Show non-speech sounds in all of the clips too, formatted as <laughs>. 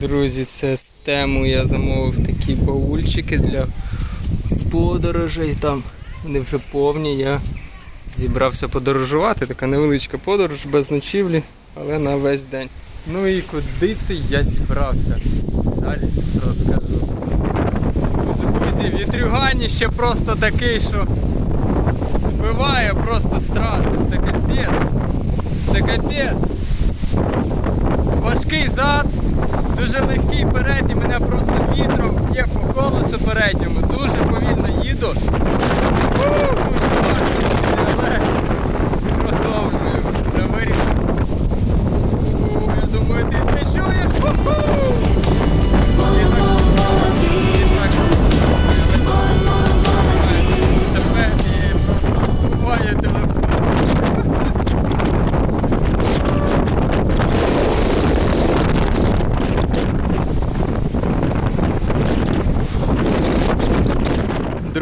Друзі, це з тему я замовив такі баульчики для подорожей. Там вони вже повні. Я зібрався подорожувати. Така невеличка подорож без ночівлі, але на весь день. Ну і куди це я зібрався? Далі розкажу. Друзі, вітрюганіще просто такий, що збиває просто страшно. Це капець. Це капець. Важкий зад, дуже легкий перед і мене просто вітром б'є по колесу передньому. Дуже повільно їду.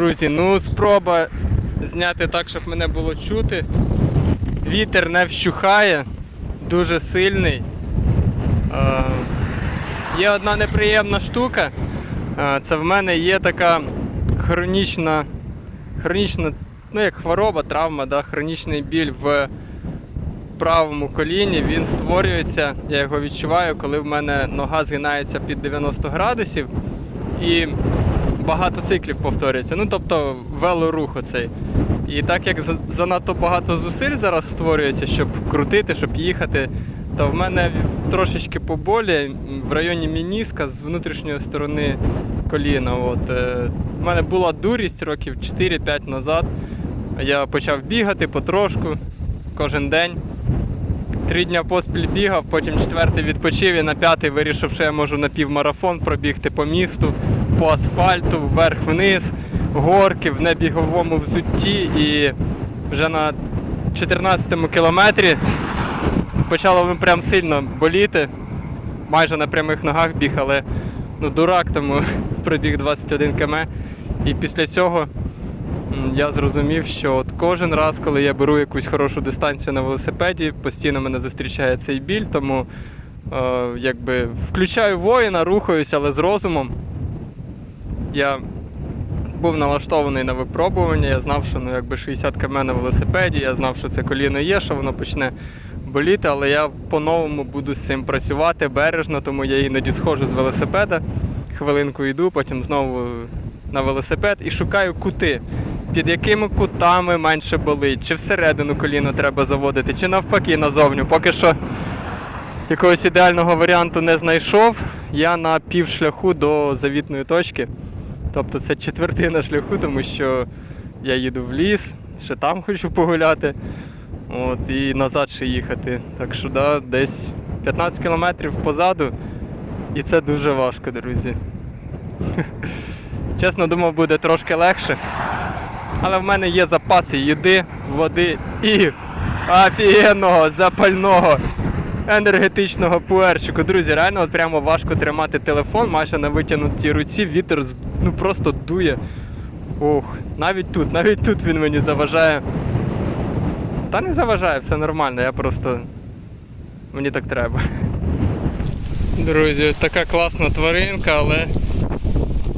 Друзі, ну спроба зняти так, щоб мене було чути. Вітер не вщухає, дуже сильний. Е, є одна неприємна штука. Це в мене є така хронічна, хронічна, ну як хвороба, травма, да, хронічний біль в правому коліні. Він створюється, я його відчуваю, коли в мене нога згинається під 90 градусів. І багато циклів повторюється. Ну тобто велорух оцей. І так як занадто багато зусиль зараз створюється, щоб крутити, щоб їхати, то в мене трошечки поболі в районі мініска з внутрішньої сторони коліна. От, е, в мене була дурість років 4-5 назад. Я почав бігати потрошку кожен день. Три дня поспіль бігав, потім четвертий відпочив і на п'ятий вирішив, що я можу на півмарафон пробігти по місту, по асфальту, вверх-вниз, горки в небіговому взутті. І вже на 14-му кілометрі почало прям сильно боліти. Майже на прямих ногах біг, але ну, дурак тому <laughs> пробіг 21 км. І після цього я зрозумів, що от кожен раз, коли я беру якусь хорошу дистанцію на велосипеді, постійно мене зустрічає цей біль, тому е, якби включаю воїна, рухаюся, але з розумом. Я був налаштований на випробування, я знав, що ну, якби 60 км на велосипеді, я знав, що це коліно є, що воно почне боліти, але я по-новому буду з цим працювати бережно, тому я іноді сходжу з велосипеда, хвилинку йду, потім знову на велосипед і шукаю кути. Під якими кутами менше болить, чи всередину коліно треба заводити, чи навпаки назовню. Поки що якогось ідеального варіанту не знайшов. Я на півшляху до завітної точки. Тобто це четвертина шляху, тому що я їду в ліс, ще там хочу погуляти. От, і назад ще їхати. Так що да, десь 15 кілометрів позаду. І це дуже важко, друзі. <laughs> Чесно думав, буде трошки легше. Але в мене є запаси їди, води і офігенного запального енергетичного пуерчику. Друзі, реально от прямо важко тримати телефон, майже на витягнутій руці, вітер ну просто дує. Ох, навіть тут, навіть тут він мені заважає. Та не заважає, все нормально, я просто. Мені так треба. Друзі, така класна тваринка, але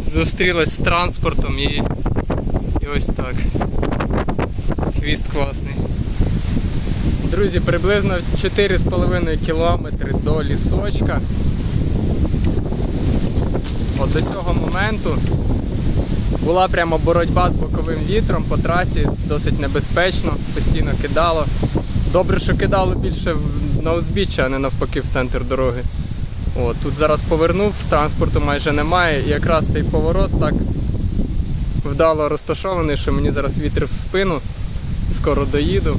зустрілась з транспортом і, і ось так. Хвіст класний. Друзі, приблизно 4,5 кілометри до лісочка. От до цього моменту була прямо боротьба з боковим вітром по трасі, досить небезпечно, постійно кидало. Добре, що кидало більше на узбіччя, а не навпаки в центр дороги. От, тут зараз повернув, транспорту майже немає, і якраз цей поворот так вдало розташований, що мені зараз вітер в спину. Скоро доїду.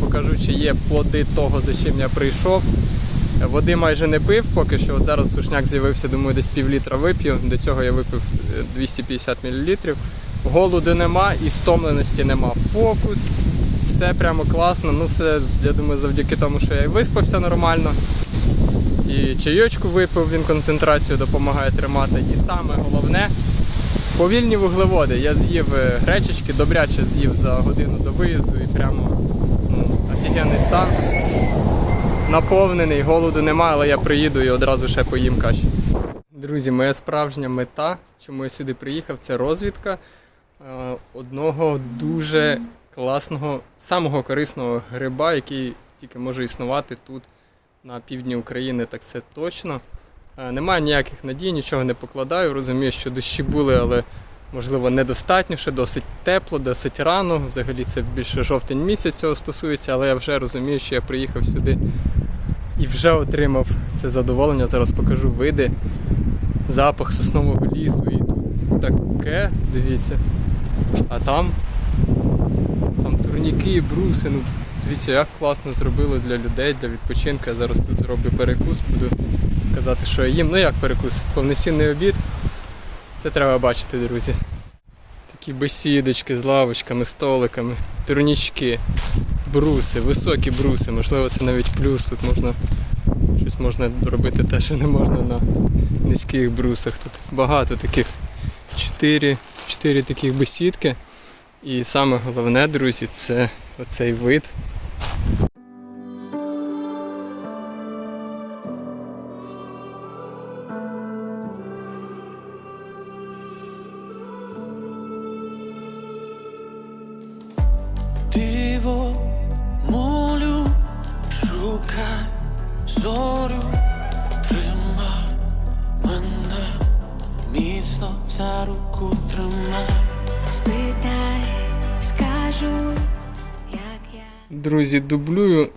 Покажу, чи є плоди того, за чим я прийшов. Води майже не пив, поки що. От зараз сушняк з'явився, думаю, десь пів літра вип'ю. До цього я випив е, 250 мл. Голоду нема і стомленості нема. Фокус, все прямо класно. Ну, все, я думаю, завдяки тому, що я і виспався нормально. І чайочку випив, він концентрацію допомагає тримати. І саме головне, повільні вуглеводи. Я з'їв е, гречечки, добряче з'їв за годину до виїзду і прямо офігенний стан. Наповнений, голоду немає, але я приїду і одразу ще поїм каші. Друзі, моя справжня мета, чому я сюди приїхав, це розвідка е, одного дуже класного, самого корисного гриба, який тільки може існувати тут на півдні України, так це точно. Е, Немає ніяких надій, нічого не покладаю. Розумію, що дощі були, але можливо недостатньо, досить тепло, досить рано. Взагалі це більше жовтень місяць цього стосується, але я вже розумію, що я приїхав сюди і вже отримав це задоволення. Зараз покажу види запах соснового лісу і тут таке, дивіться. А там, там турніки і бруси. Ну, дивіться, як класно зробили для людей, для відпочинку. Я зараз тут зроблю перекус, буду казати, що я їм. Ну як перекус? Повноцінний обід. Це треба бачити, друзі. Такі бесідочки з лавочками, столиками, турнічки, бруси, високі бруси, можливо, це навіть плюс. Тут можна щось можна робити те, що не можна на низьких брусах. Тут багато таких чотири, чотири таких бесідки. І саме головне, друзі, це оцей вид. Друзі, дублюю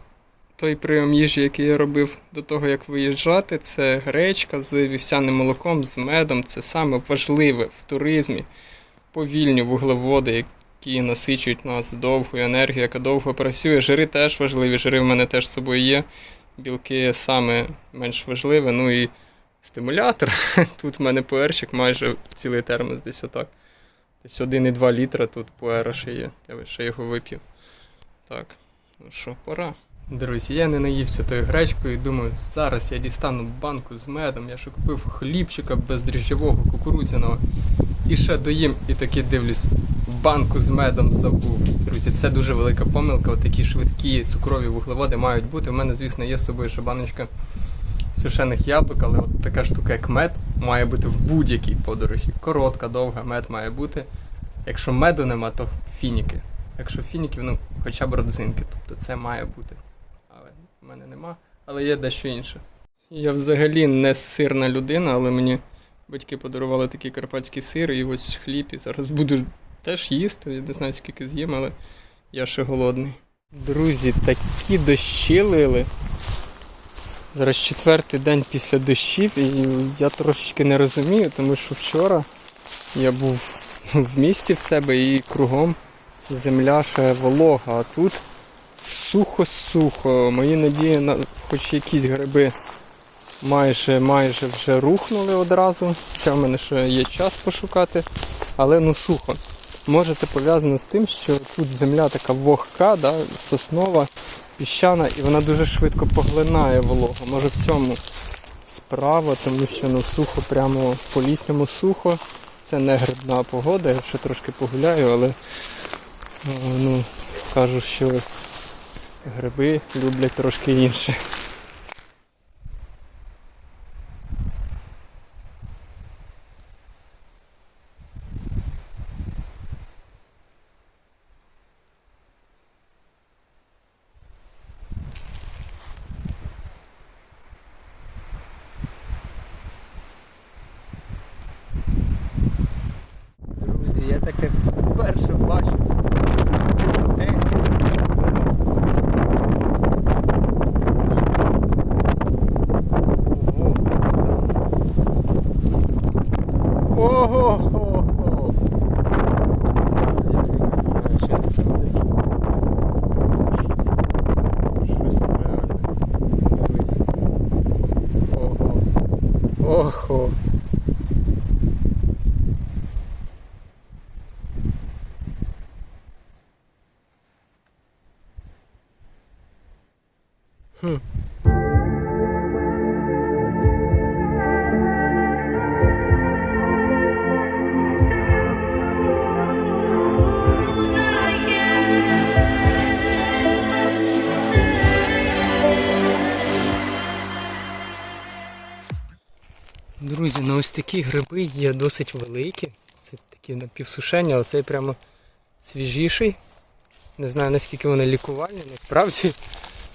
той прийом їжі, який я робив до того, як виїжджати. Це гречка з вівсяним молоком, з медом. Це саме важливе в туризмі. Повільні вуглеводи, які насичують нас довгою енергією, яка довго працює. Жири теж важливі, жири в мене теж з собою є. Білки саме менш важливе. Ну і стимулятор. <laughs> Тут в мене пуерчик майже цілий термос десь отак. Десь 1,2 літра тут пуера ще є. Я ще його вип'ю. Так, ну що, пора. Друзі, я не наївся тою гречкою і думаю, зараз я дістану банку з медом. Я ще купив хлібчика бездріжджового, кукурудзяного. І ще доїм і таки дивлюсь, банку з медом забув. Друзі, це дуже велика помилка. Отакі швидкі цукрові вуглеводи мають бути. У мене, звісно, є з собою ще баночка сушених яблук, але от така штука, як мед, має бути в будь-якій подорожі. Коротка, довга, мед має бути. Якщо меду нема, то фініки. Якщо фініків, ну хоча б родзинки, тобто це має бути. Але в мене нема, але є дещо інше. Я взагалі не сирна людина, але мені батьки подарували такий карпатський сир і ось хліб, і зараз буду теж їсти. Я не знаю, скільки з'їм, але я ще голодний. Друзі, такі дощі лили. Зараз четвертий день після дощів, і я трошечки не розумію, тому що вчора я був <laughs> в місті в себе і кругом земля ще волога, а тут сухо-сухо. Мої надії на хоч якісь гриби майже майже вже рухнули одразу. Хоча в мене ще є час пошукати, але ну сухо. Може це пов'язано з тим, що тут земля така вогка, да, соснова, піщана, і вона дуже швидко поглинає вологу. Може в цьому справа, тому що ну сухо прямо по літньому сухо. Це не грибна погода, я ще трошки погуляю, але ну, скажу, що гриби люблять трошки інше. Друзі, ну ось такі гриби є досить великі. Це такі напівсушені, але цей прямо свіжіший. Не знаю наскільки вони лікувальні, насправді.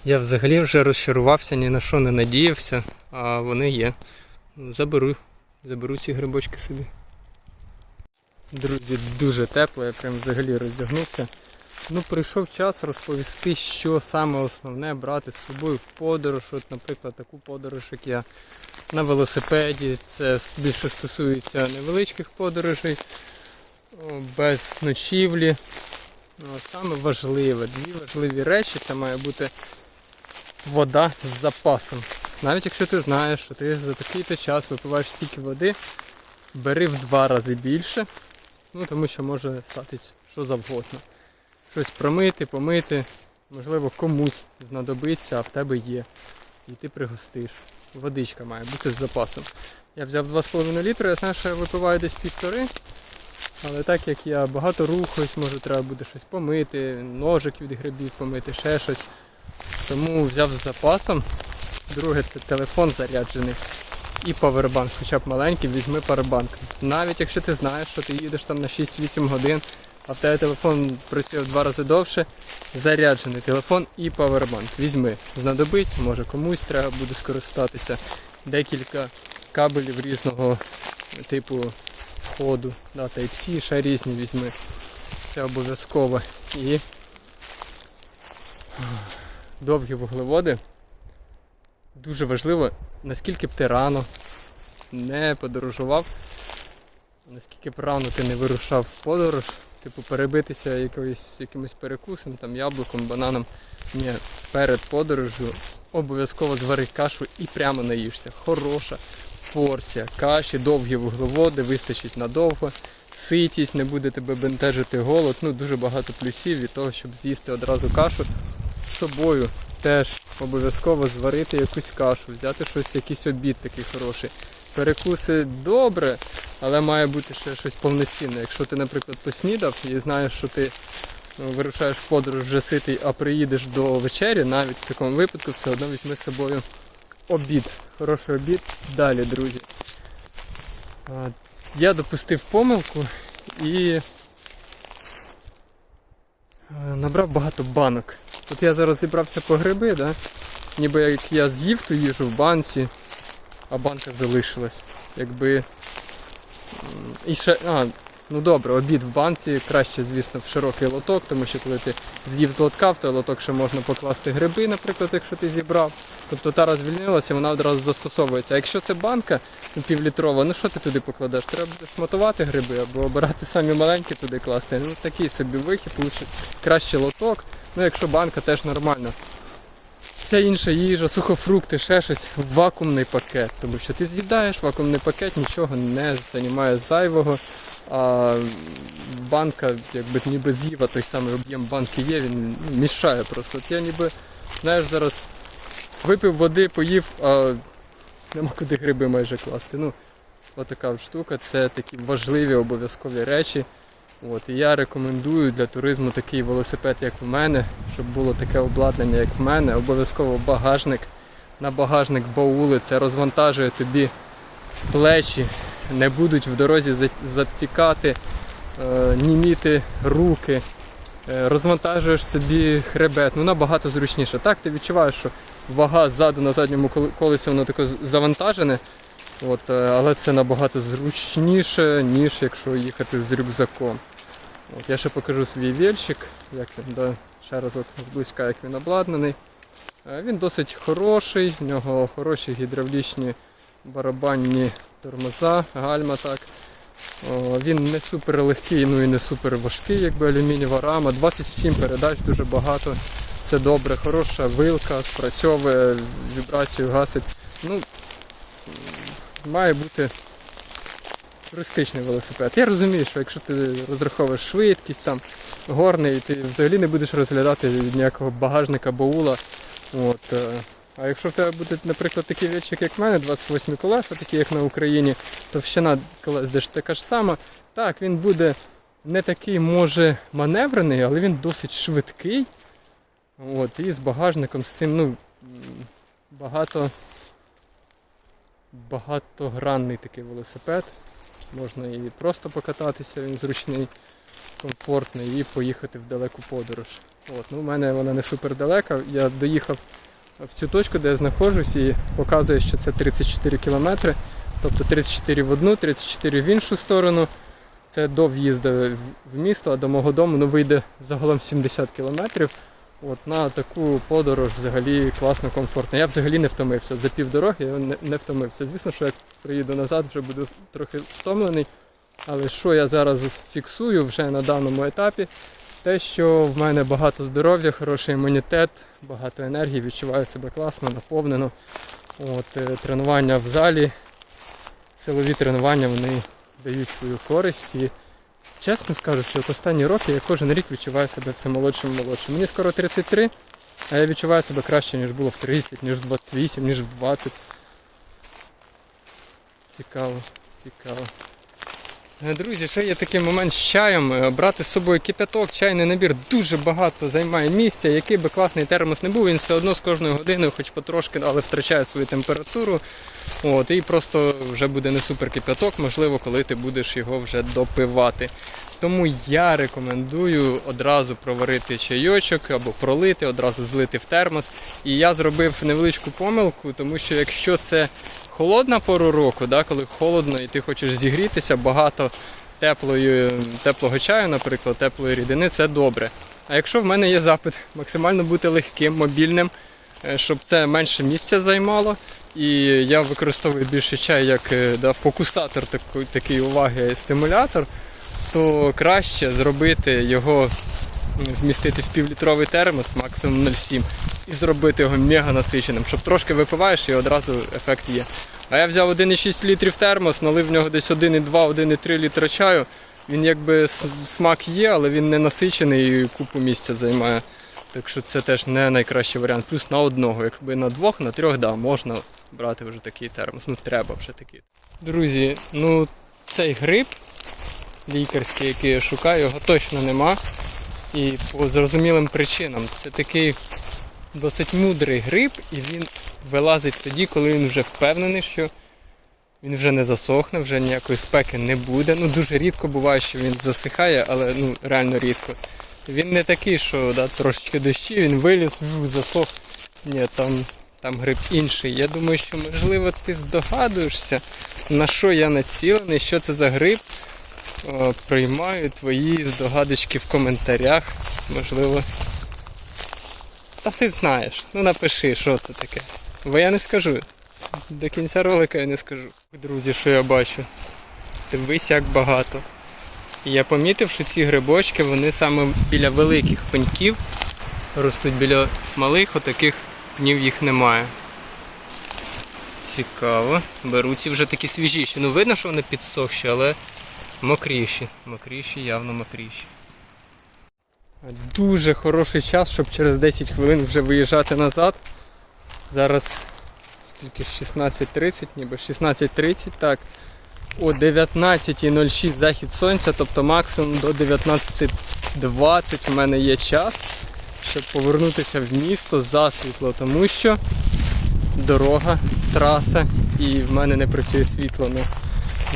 Я взагалі вже розчарувався, ні на що не надіявся, а вони є. Заберу, заберу ці грибочки собі. Друзі, дуже тепло, я прям взагалі роздягнувся. Ну, прийшов час розповісти, що саме основне брати з собою в подорож. От, наприклад, таку подорож, як я на велосипеді. Це більше стосується невеличких подорожей, без ночівлі. Ну, саме важливе, дві важливі речі це має бути вода з запасом. Навіть якщо ти знаєш, що ти за такий-то час випиваєш стільки води, бери в два рази більше, ну тому що може статись що завгодно. Щось промити, помити, можливо комусь знадобиться, а в тебе є. І ти пригостиш. Водичка має бути з запасом. Я взяв 2,5 літри, я знаю, що я випиваю десь півтори. Але так як я багато рухаюсь, може треба буде щось помити, ножик від грибів помити, ще щось. Тому взяв з запасом. Друге це телефон заряджений. І павербанк, хоча б маленький, візьми павербанк. Навіть якщо ти знаєш, що ти їдеш там на 6-8 годин, а в тебе телефон працює два рази довше, заряджений телефон і павербанк. Візьми. Знадобиться, може комусь треба буде скористатися. Декілька кабелів різного типу входу. Да, Type-C, ще різні візьми. Це обов'язково. І довгі вуглеводи. Дуже важливо, наскільки б ти рано не подорожував, наскільки б рано ти не вирушав в подорож, типу перебитися якоюсь, якимось перекусом, там, яблуком, бананом. Ні, перед подорожю обов'язково звари кашу і прямо наїшся. Хороша порція каші, довгі вуглеводи, вистачить надовго. Ситість, не буде тебе бентежити голод. Ну, дуже багато плюсів від того, щоб з'їсти одразу кашу з собою. Теж обов'язково зварити якусь кашу, взяти щось, якийсь обід такий хороший. Перекуси добре, але має бути ще щось повноцінне. Якщо ти, наприклад, поснідав і знаєш, що ти ну, вирушаєш в подорож вже ситий, а приїдеш до вечері, навіть в такому випадку все одно візьми з собою обід. Хороший обід. Далі, друзі. Я допустив помилку і набрав багато банок. От я зараз зібрався по гриби, да? ніби як я з'їв ту їжу в банці, а банка залишилась. Якби. І ще. А, ну добре, обід в банці краще, звісно, в широкий лоток, тому що коли ти з'їв з лотка, в той лоток ще можна покласти гриби, наприклад, якщо ти зібрав. Тобто тара звільнилася, вона одразу застосовується. А якщо це банка півлітрова, ну що ти туди покладеш? Треба буде сматувати гриби або обирати самі маленькі туди класти. Ну такий собі вихід, краще лоток. Ну якщо банка теж нормально. Вся інша їжа, сухофрукти, ще щось в вакуумний пакет. Тому що ти з'їдаєш вакуумний пакет, нічого не займає зайвого. А банка, якби ніби з'їв, а той самий об'єм банки є, він мішає просто. От я ніби, знаєш, зараз випив води, поїв, а нема куди гриби майже класти. Ну, отака от штука, це такі важливі обов'язкові речі. От, і я рекомендую для туризму такий велосипед, як в мене, щоб було таке обладнання, як в мене. Обов'язково багажник. На багажник баули, це розвантажує тобі плечі, не будуть в дорозі затікати, е, німіти руки, е, розвантажуєш собі хребет, ну набагато зручніше. Так, ти відчуваєш, що вага ззаду на задньому колесі воно таке завантажене, от, е, але це набагато зручніше, ніж якщо їхати з рюкзаком. От, я ще покажу свій вільчик, як він, да, ще разок зблизька, як він обладнаний. Е, Він досить хороший, в нього хороші гідравлічні барабанні тормоза, гальма так. Він не супер легкий, ну і не супер важкий, якби алюмінієва рама. 27 передач дуже багато. Це добре, хороша вилка, спрацьовує, вібрацію гасить. Ну, має бути туристичний велосипед. Я розумію, що якщо ти розраховуєш швидкість, там, горний, ти взагалі не будеш розглядати ніякого багажника, баула. От, е, а якщо в тебе буде, наприклад, такий вічик, як в мене, 28 колеса, такі як на Україні, товщина колес десь така ж сама. Так, він буде не такий, може, маневрений, але він досить швидкий. От, і з багажником з цим, ну, багато багатогранний такий велосипед. Можна і просто покататися, він зручний, комфортний, і поїхати в далеку подорож. От, ну, у мене вона не супер далека. Я доїхав в цю точку, де я знаходжусь, і показує, що це 34 кілометри. Тобто 34 в одну, 34 в іншу сторону. Це до в'їзду в- місто, а до мого дому ну, вийде загалом 70 кілометрів. От на таку подорож взагалі класно, комфортно. Я взагалі не втомився. За півдороги я не, не втомився. Звісно, що як приїду назад, вже буду трохи втомлений. Але що я зараз фіксую вже на даному етапі, те, що в мене багато здоров'я, хороший імунітет, багато енергії, відчуваю себе класно, наповнено. От, е, тренування в залі, силові тренування вони дають свою користь. І чесно скажу, що от останні роки я кожен рік відчуваю себе все молодшим і молодшим. Мені скоро 33, а я відчуваю себе краще, ніж було в 30, ніж в 28, ніж в 20. Цікаво, цікаво. Е, Друзі, ще є такий момент з чаєм. Е, Брати з собою кипяток, чайний набір дуже багато займає місця. Який би класний термос не був, він все одно з кожною годиною, хоч потрошки, але втрачає свою температуру. От, і просто вже буде не супер кипяток, можливо, коли ти будеш його вже допивати. Тому я рекомендую одразу проварити чайочок або пролити, одразу злити в термос. І я зробив невеличку помилку, тому що якщо це холодна пору року, да, коли холодно і ти хочеш зігрітися, багато теплої, теплого чаю, наприклад, теплої рідини, це добре. А якщо в мене є запит максимально бути легким, мобільним, е, щоб це менше місця займало, і я використовую більше чай як е, да, фокусатор такої уваги, стимулятор, то краще зробити його вмістити в півлітровий термос, максимум 0,7, і зробити його мега насиченим, щоб трошки випиваєш і одразу ефект є. А я взяв 1,6 літрів термос, налив в нього десь 1,2-1,3 літра чаю. Він якби смак є, але він не насичений і купу місця займає. Так що це теж не найкращий варіант. Плюс на одного, якби на двох, на трьох, да, можна брати вже такий термос. Ну треба вже такий. Друзі, ну цей гриб лікарський, який я шукаю, його точно нема. І по зрозумілим причинам. Це такий досить мудрий гриб, і він вилазить тоді, коли він вже впевнений, що він вже не засохне, вже ніякої спеки не буде. Ну дуже рідко буває, що він засихає, але ну реально рідко. Він не такий, що да, трошечки дощі, він виліз, засох. Ні, там, там гриб інший. Я думаю, що можливо ти здогадуєшся, на що я націлений, що це за гриб. О, приймаю твої здогадочки в коментарях. Можливо. Та ти знаєш. Ну напиши, що це таке. Бо я не скажу. До кінця ролика я не скажу. Друзі, що я бачу. Дивись, як багато. Я помітив, що ці грибочки, вони саме біля великих пеньків ростуть біля малих, отаких пнів їх немає. Цікаво. Беру вже такі свіжіші. Ну видно, що вони підсохші, але мокріші. Мокріші, явно мокріші. Дуже хороший час, щоб через 10 хвилин вже виїжджати назад. Зараз скільки ж 16.30, ніби 16.30, так. О 19.06 захід сонця, тобто максимум до 19.20 в мене є час, щоб повернутися в місто засвітло, тому що дорога, траса і в мене не працює світло на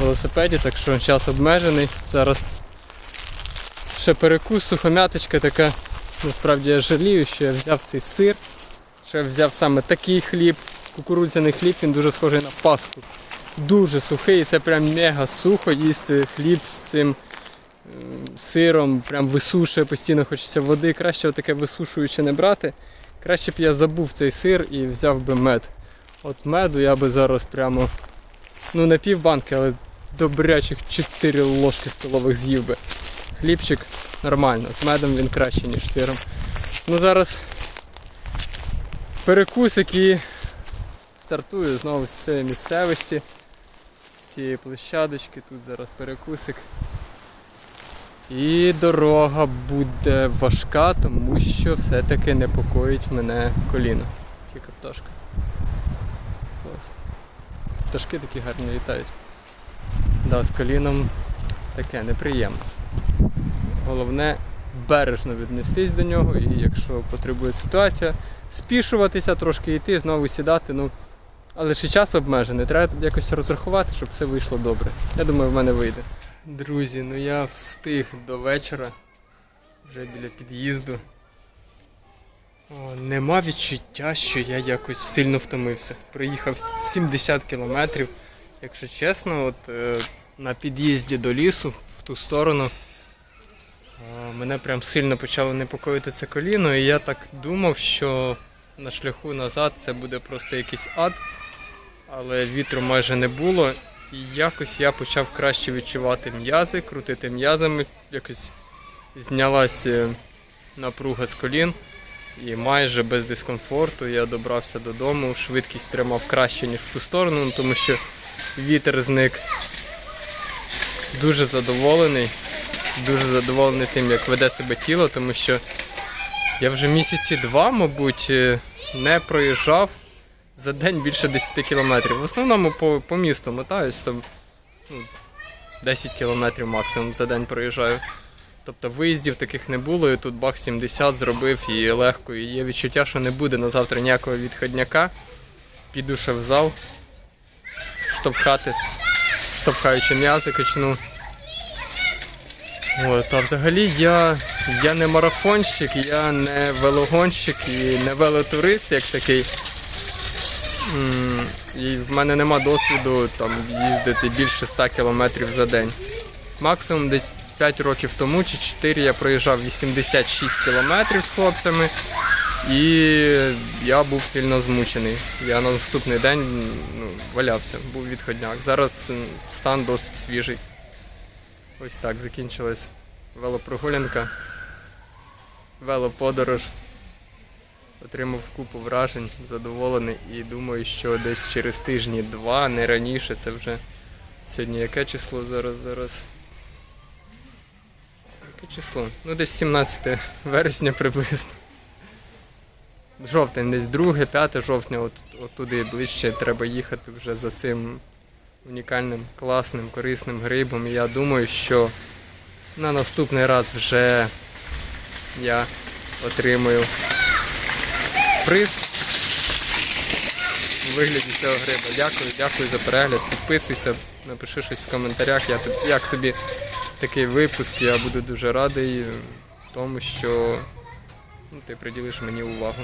велосипеді, так що час обмежений. Зараз ще перекус, сухомяточка така. Насправді я жалію, що я взяв цей сир, що я взяв саме такий хліб, кукурудзяний хліб, він дуже схожий на паску. Дуже сухий, і це прям мега сухо їсти хліб з цим сиром, прям висушує, постійно хочеться води. Краще отаке висушуюче не брати. Краще б я забув цей сир і взяв би мед. От меду я би зараз прямо, ну не пів банки, але добрячих 4 ложки столових з'їв би. Хлібчик нормально, з медом він краще, ніж сиром. Ну зараз перекусик і стартую знову з цієї місцевості, з цієї площадочки, тут зараз перекусик. І дорога буде важка, тому що все-таки непокоїть мене коліно. Яка пташка. Клас. Пташки такі гарні літають. Да, з коліном таке неприємно. Головне бережно віднестись до нього і якщо потребує ситуація, спішуватися, трошки йти, знову сідати. Ну, Але ще час обмежений, треба якось розрахувати, щоб все вийшло добре. Я думаю, в мене вийде. Друзі, ну я встиг до вечора, вже біля під'їзду. Нема відчуття, що я якось сильно втомився. Проїхав 70 кілометрів. Якщо чесно, от е, на під'їзді до лісу в ту сторону е, мене прям сильно почало непокоїти це коліно, і я так думав, що на шляху назад це буде просто якийсь ад, але вітру майже не було. І якось я почав краще відчувати м'язи, крутити м'язами, якось знялася напруга з колін. І майже без дискомфорту я добрався додому, швидкість тримав краще, ніж в ту сторону, ну, тому що вітер зник. Дуже задоволений. Дуже задоволений тим, як веде себе тіло, тому що я вже місяці два, мабуть, е, не проїжджав за день більше 10 кілометрів. В основному по, по місту мотаюсь там ну, 10 кілометрів максимум за день проїжджаю. Тобто виїздів таких не було, і тут бах 70 зробив і легко. І є відчуття, що не буде на завтра ніякого відходняка. Піду ще в зал, штовхати, штовхаючи м'язи, качну. От, а взагалі я, я не марафонщик, я не велогонщик і не велотурист як такий. І в мене нема досвіду там їздити більше 100 кілометрів за день. Максимум десь 5 років тому чи 4 я проїжджав 86 кілометрів з хлопцями, і я був сильно змучений. Я на наступний день ну, валявся, був відходняк. Зараз стан досить свіжий. Ось так закінчилась велопрогулянка, велоподорож. Отримав купу вражень, задоволений і думаю, що десь через тижні-два, не раніше, це вже сьогодні яке число зараз зараз. Яке число? Ну десь 17 <laughs> вересня приблизно. Жовтень, десь 2, 5 жовтня, от, от туди ближче треба їхати вже за цим унікальним, класним, корисним грибом. І я думаю, що на наступний раз вже я отримую приз у вигляді цього гриба. Дякую, дякую за перегляд. Підписуйся, напиши щось в коментарях, я, як тобі такий випуск. Я буду дуже радий тому, що ну, ти приділиш мені увагу.